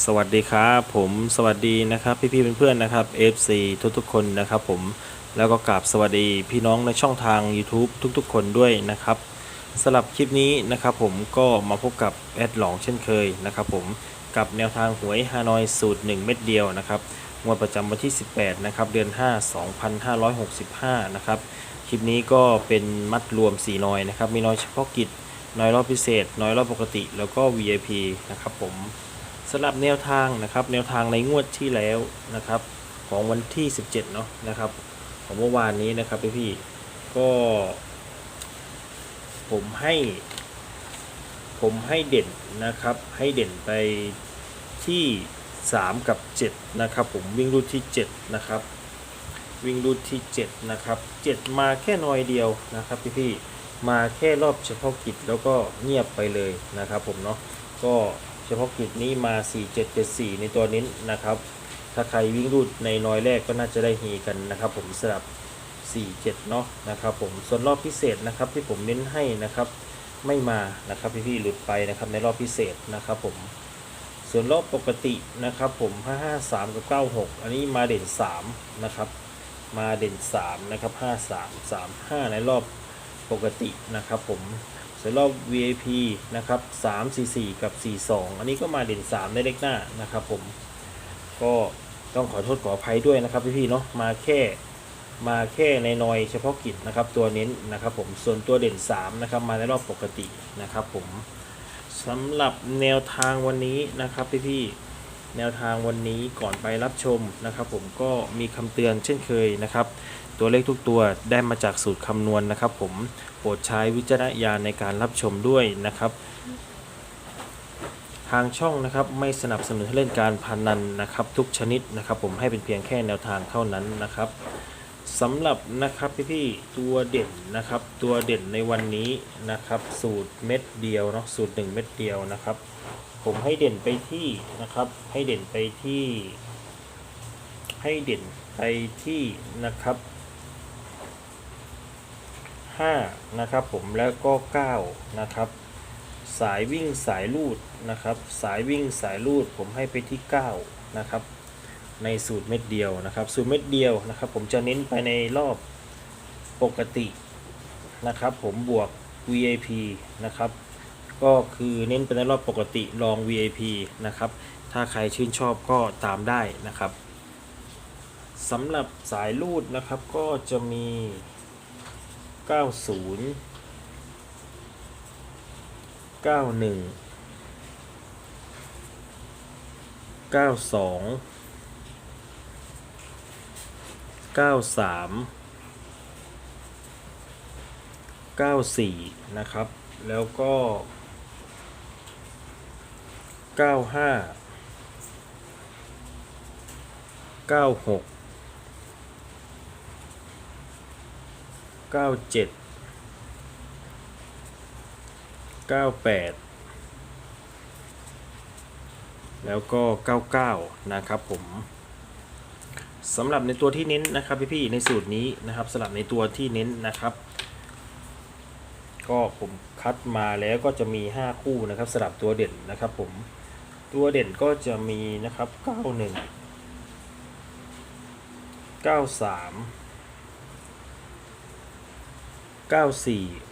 สวัสดีครับผมสวัสดีนะครับพี่ๆเพื่อนๆนะครับ FC ทุกๆคนนะครับผมแล้วก็กราบสวัสดีพี่น้องในช่องทาง YouTube ทุกๆ คนด้วยนะครับสำหรับคลิปนี้นะครับผมก็มาพบกับแอดหลองเช่นเคยนะครับผมกับแนวทางหวยฮานอยสูตร 1 เม็ดเดียวนะครับงวดประจำวันที่ 18นะครับเดือน 5 2565นะครับคลิปนี้ก็เป็นมัดรวม 4นอยนะครับมีนอยเฉพาะกิจน้อยรอบพิเศษ น้อยรอบปกติแล้วก็ VIP นะครับผม สำหรับแนวทางนะครับแนวทางในงวดที่แล้วนะครับ ของวันที่ 17เนาะนะครับ ของเมื่อวานนี้นะครับพี่พี่ก็ ผมให้ ผมให้เด่นนะครับ ให้เด่นไปที่ 3 กับ 7 นะครับ ผมวิ่งรูดที่ 7 นะครับ วิ่งรูดที่ 7 นะครับ 7 มาแค่น้อยเดียวนะครับพี่พี่มาแค่รอบเฉพาะกิจแล้วก็เงียบไปเลยนะครับ ผมเนาะก็ ฉพาะกิจนี้มา 4774 ในตัวนี้นะครับ ถ้าใครวิ่งรูดในน้อยแรกก็น่าจะได้เฮกันนะครับ ผมสลับ 47 เนาะนะครับผมส่วนรอบพิเศษนะครับที่ผมเน้นให้นะครับ ไม่มานะครับพี่ๆหลุดไปนะครับในรอบพิเศษนะครับผมส่วนรอบปกตินะครับผม553 กับ 96 อันนี้มาเด่น 3 นะครับ มาเด่น 3 นะครับ 53 35 ในรอบปกตินะครับผม ส่วนรอบ VIP นะครับ344 กับ 42 อันนี้ก็มาเด่น 3 ในเลขหน้านะครับผม ก็ต้องขอโทษขออภัยด้วยนะครับพี่ๆเนาะ มาแค่มาแค่ในนอยเฉพาะกิจนะครับตัวเน้นนะครับผมส่วนตัวเด่น 3 นะครับมาในรอบปกตินะครับผมสำหรับแนวทางวันนี้นะครับพี่ๆ แนวทางวันนี้ก่อนไปรับชมนะครับ ผมก็มีคำเตือนเช่นเคยนะครับ ตัวเลขทุกตัวได้มาจากสูตรคำนวณนะครับ ผมโปรดใช้วิจารณญาณในการรับชมด้วยนะครับ ทางช่องนะครับไม่สนับสนุนให้เล่นการพนันนะครับ ทุกชนิดนะครับ ผมให้เป็นเพียงแค่แนวทางเท่านั้นนะครับสำหรับนะครับพี่ๆตัวเด่นนะครับ ตัวเด่นในวันนี้นะครับ สูตรเม็ดเดียวเนาะสูตร 1 เม็ดเดียวนะครับ ผมให้เด่นไปที่นะครับ ให้เด่นไปที่ ให้เด่นไปที่นะครับ5นะครับผมแล้วก็ 9 นะครับ สายวิ่งสายลูดนะครับ สายวิ่งสายลูดผมให้ไปที่ 9 นะครับ ในสูตรเม็ดเดียวนะครับ สูตรเม็ดเดียวนะครับ ผมจะเน้นไปในรอบปกตินะครับ ผมบวก VIP นะครับ ก็คือเน้นไปในรอบปกติลอง VIP นะครับ ถ้าใครชื่นชอบก็ตามได้นะครับสำหรับสายลูดนะครับก็จะมี 90 91 92 93 94 นะครับ แล้วก็ 95 96 97 98แล้วก็ 99 นะครับผมสำหรับในตัวที่เน้นนะครับพี่ๆในสูตรนี้นะครับสำหรับในตัวที่เน้นนะครับ ก็ผมคัดมาแล้วก็จะมี 5 คู่นะครับสำหรับตัวเด่นนะครับผม ตัวเด่นก็จะมีนะครับ 91 93 94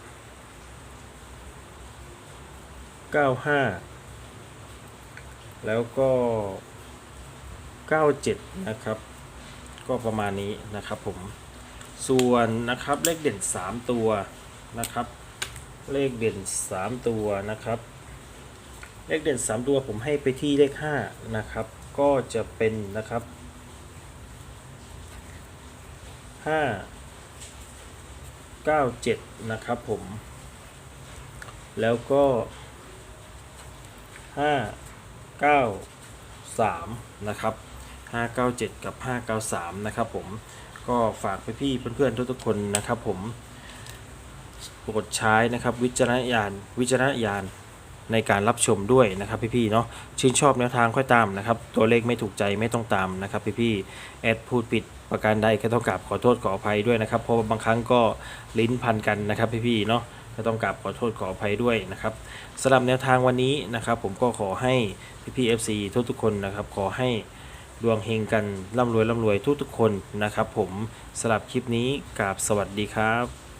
95 แล้วก็ 97 นะครับ ก็ประมาณนี้นะครับผม ส่วนนะครับเลขเด่น 3 ตัวนะครับ เลขเด่น 3 ตัวนะครับ เลขเด่น3ตัวผมให้ไปที่เลข5นะครับ ก็จะเป็นนะครับ5 97นะครับผม แล้วก็5 9 3นะครับ597กับ593นะครับผมก็ฝากไปพี่เพื่อนๆทุกๆคนนะครับผมโปรดใช้นะครับวิจารณญาณวิจารณญาณ ในการรับชมด้วยนะครับพี่ๆเนาะชื่นชอบแนวทางค่อยตามนะครับ ตัวเลขไม่ถูกใจไม่ต้องตามนะครับพี่ๆแอดพูดปิดประการใดก็ต้องกราบขอโทษขออภัยด้วยนะครับ เพราะบางครั้งก็ลิ้นพันกันนะครับพี่ๆเนาะก็ต้องกราบขอโทษขออภัยด้วยนะครับสำหรับแนวทางวันนี้นะครับ ผมก็ขอให้พี่ๆ FC ทุกทุกคนนะครับ ขอให้ดวงเฮงกันร่ำรวยร่ำรวยทุกๆคนนะครับ ผมสำหรับคลิปนี้กราบสวัสดีครับ